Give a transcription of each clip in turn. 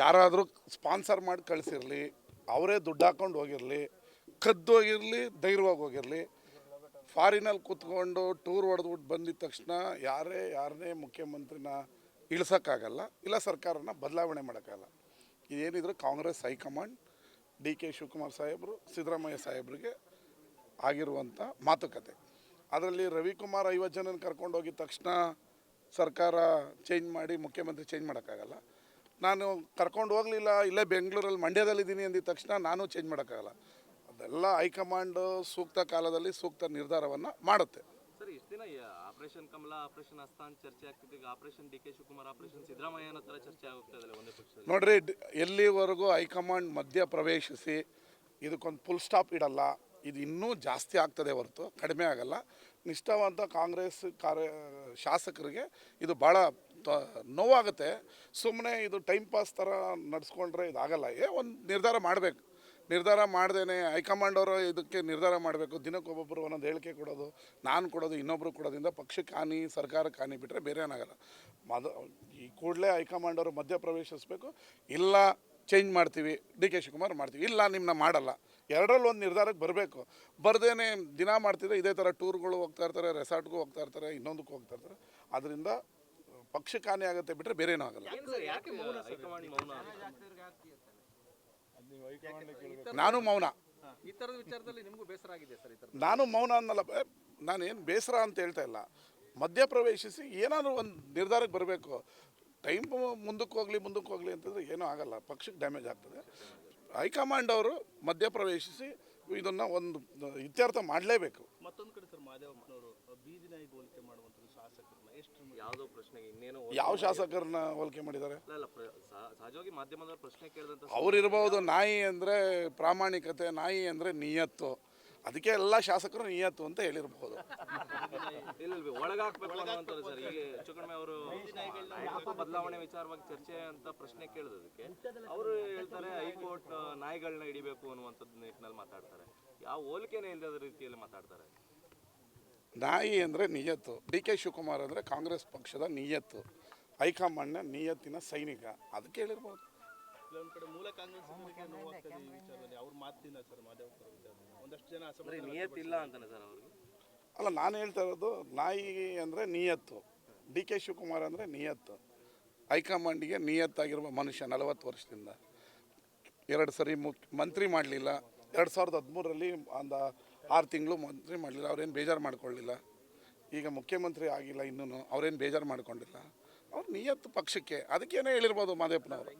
ಯಾರಾದರೂ ಸ್ಪಾನ್ಸರ್ ಮಾಡಿ ಕಳಿಸಿರಲಿ, ಅವರೇ ದುಡ್ಡು ಹಾಕೊಂಡು ಹೋಗಿರಲಿ ಕದ್ದೋಗಿರಲಿ ಧೈರ್ಯವಾಗಿ ಹೋಗಿರಲಿ, ಫಾರಿನಲ್ಲಿ ಕೂತ್ಕೊಂಡು ಟೂರ್ ಹೊಡೆದ್ಬಿಟ್ಟು ಬಂದಿದ ತಕ್ಷಣ ಯಾರೇ, ಯಾರನ್ನೇ ಮುಖ್ಯಮಂತ್ರಿನ ಇಳಿಸೋಕ್ಕಾಗಲ್ಲ, ಇಲ್ಲ ಸರ್ಕಾರನ ಬದಲಾವಣೆ ಮಾಡೋಕ್ಕಾಗಲ್ಲ. ಇದೇನಿದ್ರು Congress high command, D K Shivakumar ಸಾಹೇಬರು, ಸಿದ್ದರಾಮಯ್ಯ ಸಾಹೇಬರಿಗೆ ಆಗಿರುವಂಥ ಮಾತುಕತೆ. ಅದರಲ್ಲಿ ರವಿಕುಮಾರ್ ಐವತ್ತು ಜನನ ಕರ್ಕೊಂಡು ಹೋಗಿದ ತಕ್ಷಣ ಸರ್ಕಾರ ಚೇಂಜ್ ಮಾಡಿ, ಮುಖ್ಯಮಂತ್ರಿ ಚೇಂಜ್ ಮಾಡೋಕ್ಕಾಗಲ್ಲ. ನಾನು ಕರ್ಕೊಂಡು ಹೋಗಲಿಲ್ಲ ಇಲ್ಲೇ ಬೆಂಗಳೂರಲ್ಲಿ ಮಂಡ್ಯದಲ್ಲಿದ್ದೀನಿ ಅಂದಿದ ತಕ್ಷಣ ನಾನು ಚೇಂಜ್ ಮಾಡೋಕ್ಕಾಗಲ್ಲ. ಅದೆಲ್ಲ ಹೈಕಮಾಂಡ್ ಸೂಕ್ತ ಕಾಲದಲ್ಲಿ ಸೂಕ್ತ ನಿರ್ಧಾರವನ್ನು ಮಾಡುತ್ತೆ. ಸರ್ ಇಷ್ಟು ದಿನ ಆಪರೇಷನ್ ಕಮಲ ಆಪರೇಷನ್ ಅಸ್ತಾನ್ ಚರ್ಚೆ ಆಗ್ತಿದೆ. ಈಗ operation D K Shivakumar operation ಚರ್ಚೆ ಆಗ್ತಾ ಇದೆ ಒಂದೇ ಪಕ್ಷದಲ್ಲಿ? ನೋಡ್ರಿ ಎಲ್ಲಿವರೆಗೂ ಹೈಕಮಾಂಡ್ ಮಧ್ಯ ಪ್ರವೇಶಿಸಿ ಇದಕ್ಕೊಂದು ಫುಲ್ ಸ್ಟಾಪ್ ಇಡಲ್ಲ ಇದು ಇನ್ನೂ ಜಾಸ್ತಿ ಆಗ್ತದೆ ಹೊರತು ಕಡಿಮೆ ಆಗಲ್ಲ. ನಿಷ್ಠಾವಂತ ಕಾಂಗ್ರೆಸ್ ಕಾರ್ಯ ಶಾಸಕರಿಗೆ ಇದು ಭಾಳ ನೋವಾಗುತ್ತೆ. ಸುಮ್ಮನೆ ಇದು ಟೈಮ್ ಪಾಸ್ ಥರ ನಡೆಸ್ಕೊಂಡ್ರೆ ಇದಾಗಲ್ಲ. ಏ, ಒಂದು ನಿರ್ಧಾರ ಮಾಡಬೇಕು. ನಿರ್ಧಾರ ಮಾಡ್ದೇನೆ ಹೈಕಮಾಂಡ್ ಅವರು ಇದಕ್ಕೆ ನಿರ್ಧಾರ ಮಾಡಬೇಕು. ದಿನಕ್ಕೆ ಒಬ್ಬೊಬ್ಬರು ಒಂದೊಂದು ಹೇಳಿಕೆ ಕೊಡೋದು, ನಾನು ಕೊಡೋದು ಇನ್ನೊಬ್ಬರು ಕೊಡೋದ್ರಿಂದ ಪಕ್ಷಕ್ಕೆ ಹಾನಿ ಸರ್ಕಾರಕ್ಕೆ ಹಾನಿ ಬಿಟ್ಟರೆ ಬೇರೆ ಏನಾಗಲ್ಲ ಮದ, ಈ ಕೂಡಲೇ ಹೈಕಮಾಂಡ್ ಅವರು ಮಧ್ಯ ಪ್ರವೇಶಿಸಬೇಕು ಇಲ್ಲ ಚೇಂಜ್ ಮಾಡ್ತೀವಿ. ಡಿ ಕೆ ಶಿವಕುಮಾರ್ ಮಾಡ್ತೀವಿ. ಇಲ್ಲ ನಿಮ್ಮನ್ನ ಮಾಡಲ್ಲ. ಎರಡರಲ್ಲಿ ಒಂದು ನಿರ್ಧಾರಕ್ಕೆ ಬರಬೇಕು. ಬರ್ದೇನೆ ದಿನ ಮಾಡ್ತಿದ್ರೆ ಇದೇ ಥರ ಟೂರ್ಗಳು ಹೋಗ್ತಾ ಇರ್ತಾರೆ ರೆಸಾರ್ಟ್ಗೂ ಹೋಗ್ತಾ ಇರ್ತಾರೆ, ಇನ್ನೊಂದಕ್ಕೂ ಹೋಗ್ತಾ ಇರ್ತಾರೆ. ಅದರಿಂದ ಪಕ್ಷಕ್ಕೆ ಹಾನಿ ಆಗುತ್ತೆ ಬಿಟ್ಟರೆ ಬೇರೆ ಏನೂ ಆಗಲ್ಲ ಏನ್ ಯಾಕೆ ಮೌನ ನಾನು ಮೌನ. ಈ ಥರದ ವಿಚಾರದಲ್ಲಿ ನಿಮಗೂ ಬೇಸರ ಆಗಿದೆ ಸರ್ ನಾನು ಮೌನ ಅನ್ನಲ್ಲ ನಾನೇನು ಬೇಸರ ಅಂತ ಹೇಳ್ತಾ ಇಲ್ಲ. ಮಧ್ಯ ಪ್ರವೇಶಿಸಿ ಏನಾದರೂ ಒಂದು ನಿರ್ಧಾರಕ್ಕೆ ಬರಬೇಕು. ಟೈಮ್ ಮುಂದಕ್ಕೆ ಹೋಗಲಿ ಮುಂದಕ್ಕೆ ಹೋಗಲಿ ಅಂತಂದರೆ ಏನೂ ಆಗಲ್ಲ. ಪಕ್ಷಕ್ಕೆ ಡ್ಯಾಮೇಜ್ ಆಗ್ತದೆ. ಹೈಕಮಾಂಡ್ ಅವರು ಮಧ್ಯ ಪ್ರವೇಶಿಸಿ ಇದನ್ನು ಒಂದು ಇತ್ಯರ್ಥ ಮಾಡಲೇಬೇಕು. ಮಾದೇವಪ್ಪನವರು ಬೀದಿ ನಾಯಿ ಹೋಲಿಕೆ ಮಾಡುವಂಥದ್ದು ಶಾಸಕರನ್ನ ಎಷ್ಟು ಯಾವುದೋ ಪ್ರಶ್ನೆಗೆ ಇನ್ನೇನೋ ಯಾವ ಶಾಸಕರನ್ನ ಹೋಲಿಕೆ ಮಾಡಿದ್ದಾರೆ? ಇಲ್ಲ, ಅಲ್ಲ ಪ್ರ- ಸಹ- ಸಹಜವಾಗಿ ಮಾಧ್ಯಮದವ್ರು ಪ್ರಶ್ನೆ ಕೇಳಿದಂತ ಅವರಿರ್ಬೋದು ನಾಯಿ ಅಂದ್ರೆ ಪ್ರಾಮಾಣಿಕತೆ ನಾಯಿ ಅಂದ್ರೆ ನಿಯತ್ತು. ಅದಕ್ಕೆ ಎಲ್ಲ ಶಾಸಕರು ನಿಯತ್ತು ಅಂತ ಹೇಳಿರಬಹುದು ಇಲ್ಲ ಇಲ್ಲ, ಒಳಗಾಕ್ಬೇಕು ಅನ್ನುವಂಥದ್ದು ಸರ್. ಈಗ ಹೆಚ್ಚು ಕಡಿಮೆ ಅವರು ನಾಯಕತ್ವ ಬದಲಾವಣೆ ವಿಚಾರವಾಗಿ ಚರ್ಚೆ ಅಂತ ಪ್ರಶ್ನೆ ಕೇಳಿದಕ್ಕೆ ಅವರು ಹೇಳ್ತಾರೆ ಹೈಕೋರ್ಟ್ ನಾಯಿಗಳನ್ನ ಹಿಡಿಬೇಕು ಅನ್ನುವಂಥದ್ದು ನಿಟ್ಟಿನಲ್ಲಿ ಮಾತಾಡ್ತಾರೆ. ಯಾವ ಹೋಲಿಕೆನೇ ಇಲ್ಲದ ರೀತಿಯಲ್ಲಿ ಮಾತಾಡ್ತಾರೆ. ನಾಯಿ ಅಂದರೆ ನಿಯತ್ತು. ಡಿ ಕೆ ಶಿವಕುಮಾರ್ ಅಂದರೆ ಕಾಂಗ್ರೆಸ್ ಪಕ್ಷದ ನಿಯತ್ತು. ಹೈಕಮಾಂಡ್ನ ನಿಯತ್ತಿನ ಸೈನಿಕ. ಅದಕ್ಕೆ ಹೇಳಿರ್ಬೋದು. ಕೆಲವೊಂದು ಮೂಲ ಕಾಂಗ್ರೆಸ್ಸಿಗರಿಗೆ ನೋವಾಗ್ತದೆ ಈ ವಿಚಾರದಲ್ಲಿ. ಅವ್ರ ಮಾತಿನ ಸರ್ ಮಾದೇವಪ್ಪರ ವಿಚಾರದಲ್ಲಿ ಒಂದಷ್ಟು ಜನ ಬರೀ ಅಸಮಾಧಾನ ಇಲ್ಲ ಅಂತಾನೆ ಸರ್ ಅವ್ರಿಗೆ? ಅಲ್ಲ ನಾನು ಹೇಳ್ತಾ ಇರೋದು ನಾಯಿ ಅಂದರೆ ನಿಯತ್ತು. ಡಿ ಕೆ ಶಿವಕುಮಾರ್ ಅಂದರೆ ನಿಯತ್ತು. ಹೈಕಮಾಂಡಿಗೆ ನಿಯತ್ತಾಗಿರುವ ಮನುಷ್ಯ ನಲವತ್ತು ವರ್ಷದಿಂದ. ಎರಡು ಸರಿ ಮುಖ್ಯ ಮಂತ್ರಿ ಮಾಡಲಿಲ್ಲ. ಎರಡು ಸಾವಿರದ ಹದಿಮೂರರಲ್ಲಿ ಒಂದು ಆರು ತಿಂಗಳು ಮಂತ್ರಿ ಮಾಡಲಿಲ್ಲ ಅವ್ರೇನು ಬೇಜಾರು ಮಾಡ್ಕೊಳ್ಳಿಲ್ಲ ಈಗ ಮುಖ್ಯಮಂತ್ರಿ ಆಗಿಲ್ಲ ಇನ್ನೂ ಅವ್ರೇನು ಬೇಜಾರು ಮಾಡ್ಕೊಂಡಿಲ್ಲ. ಅವ್ರು ನಿಯತ್ತು ಪಕ್ಷಕ್ಕೆ ಅದಕ್ಕೇನೇ ಹೇಳಿರ್ಬೋದು ಮಾದೇಪ್ಪನವರು.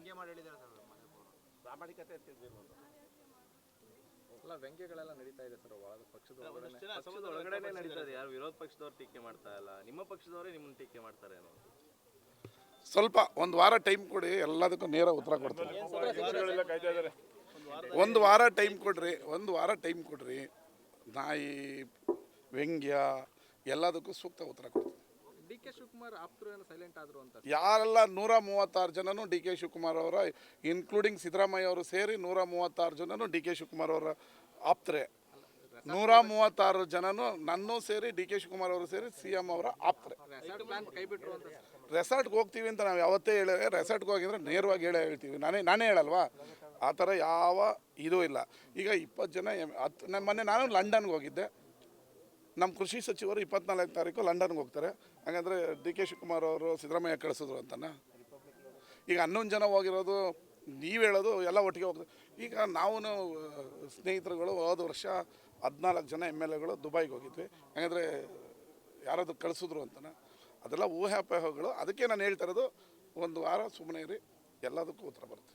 ಅಲ್ಲ ವ್ಯಂಗ್ಯಗಳೆಲ್ಲ ನಡೀತಾ ಇದೆ ಸರ್ ಒಳಗೆ ಪಕ್ಷದ ಒಳಗಡೆ. ಒಂದಷ್ಟು ಜನ ಪಕ್ಷದ ಒಳಗಡೆನೆ ನಡೀತದೆ ಯಾರು ವಿರೋಧ ಪಕ್ಷದವ್ರು ಟೀಕೆ ಮಾಡ್ತಾ ಇಲ್ಲ. ನಿಮ್ಮ ಪಕ್ಷದವರೇ ನಿಮ್ಮನ್ನ ಟೀಕೆ ಮಾಡ್ತಾರೆ ಸ್ವಲ್ಪ ಒಂದು ವಾರ ಟೈಮ್ ಕೊಡಿ ಎಲ್ಲದಕ್ಕೂ ನೇರ ಉತ್ತರ ಕೊಡ್ತಾರೆ ಒಂದು ವಾರ ಟೈಮ್ ಕೊಡ್ರಿ ಒಂದು ವಾರ ಟೈಮ್ ಕೊಡ್ರಿ. ನಾಯಿ ವ್ಯಂಗ್ಯ ಎಲ್ಲದಕ್ಕೂ ಸೂಕ್ತ ಉತ್ತರ ಕೊಡ್ತೀವಿ ಡಿ ಕೆ ಶಿವಕುಮಾರ್ ಆಪ್ತರು ಸೈಲೆಂಟ್ ಆದ್ರು ಅಂತ? ಯಾರೆಲ್ಲ ನೂರ ಮೂವತ್ತಾರು ಜನನು ಡಿ ಕೆ ಶಿವಕುಮಾರ್ ಅವರ ಇನ್ಕ್ಲೂಡಿಂಗ್ ಸಿದ್ದರಾಮಯ್ಯ ಅವರು ಸೇರಿ ನೂರ ಮೂವತ್ತಾರು ಜನನು ಡಿ ಕೆ ಶಿವಕುಮಾರ್ ಅವರ ಆಪ್ತರೆ. ನೂರ ಮೂವತ್ತಾರು ಜನನು ನನ್ನೂ ಸೇರಿ ಡಿ ಕೆ ಶಿವಕುಮಾರ್ ಅವರು ಸೇರಿ ಸಿ ಎಂ ಅವರ ಆಪ್ತರೆ. ರೆಸಾರ್ಟ್ಗೆ ಹೋಗ್ತೀವಿ ಅಂತ ನಾವು ಯಾವತ್ತೇ ಹೇಳ ರೆಸಾರ್ಟ್ಗೆ ಹೋಗಿದ್ರೆ ನೇರವಾಗಿ ಹೇಳೇ ಹೇಳ್ತೀವಿ. ನಾನೇ ನಾನೇ ಹೇಳಲ್ವಾ? ಆ ಥರ ಯಾವ ಇದೂ ಇಲ್ಲ. ಈಗ ಇಪ್ಪತ್ತು ಜನ ಹತ್ತು ನಾನು ಮೊನ್ನೆ ನಾನು ಲಂಡನ್ಗೆ ಹೋಗಿದ್ದೆ. ನಮ್ಮ ಕೃಷಿ ಸಚಿವರು ಇಪ್ಪತ್ನಾಲ್ಕು ತಾರೀಕು ಲಂಡನ್ಗೆ ಹೋಗ್ತಾರೆ. ಹಾಗಂದ್ರೆ ಡಿ ಕೆ ಶಿವಕುಮಾರ್ ಅವರು ಸಿದ್ದರಾಮಯ್ಯ ಕಳಿಸಿದ್ರು ಅಂತಾನೆ? ಈಗ ಹನ್ನೊಂದು ಜನ ಹೋಗಿರೋದು, ನೀವು ಹೇಳೋದು ಎಲ್ಲ ಒಟ್ಟಿಗೆ ಹೋಗ್ತದೆ. ಈಗ ನಾವು ಸ್ನೇಹಿತರುಗಳು ಹೋದ ವರ್ಷ ಹದಿನಾಲ್ಕು ಜನ ಎಂ ಎಲ್ ಎಗಳು ದುಬೈಗೆ ಹೋಗಿದ್ವಿ. ಹಾಗಂದ್ರೆ ಯಾರಾದ್ರು ಕಳಿಸಿದ್ರು ಅಂತಾನೆ? ಅದೆಲ್ಲ ಊಹಾಪೋಹಗಳು. ಅದಕ್ಕೆ ನಾನು ಹೇಳ್ತಾ ಇರೋದು, ಒಂದು ವಾರ ಸುಮ್ಮನೆ ಇರಿ, ಎಲ್ಲದಕ್ಕೂ ಉತ್ತರ ಬರುತ್ತೆ.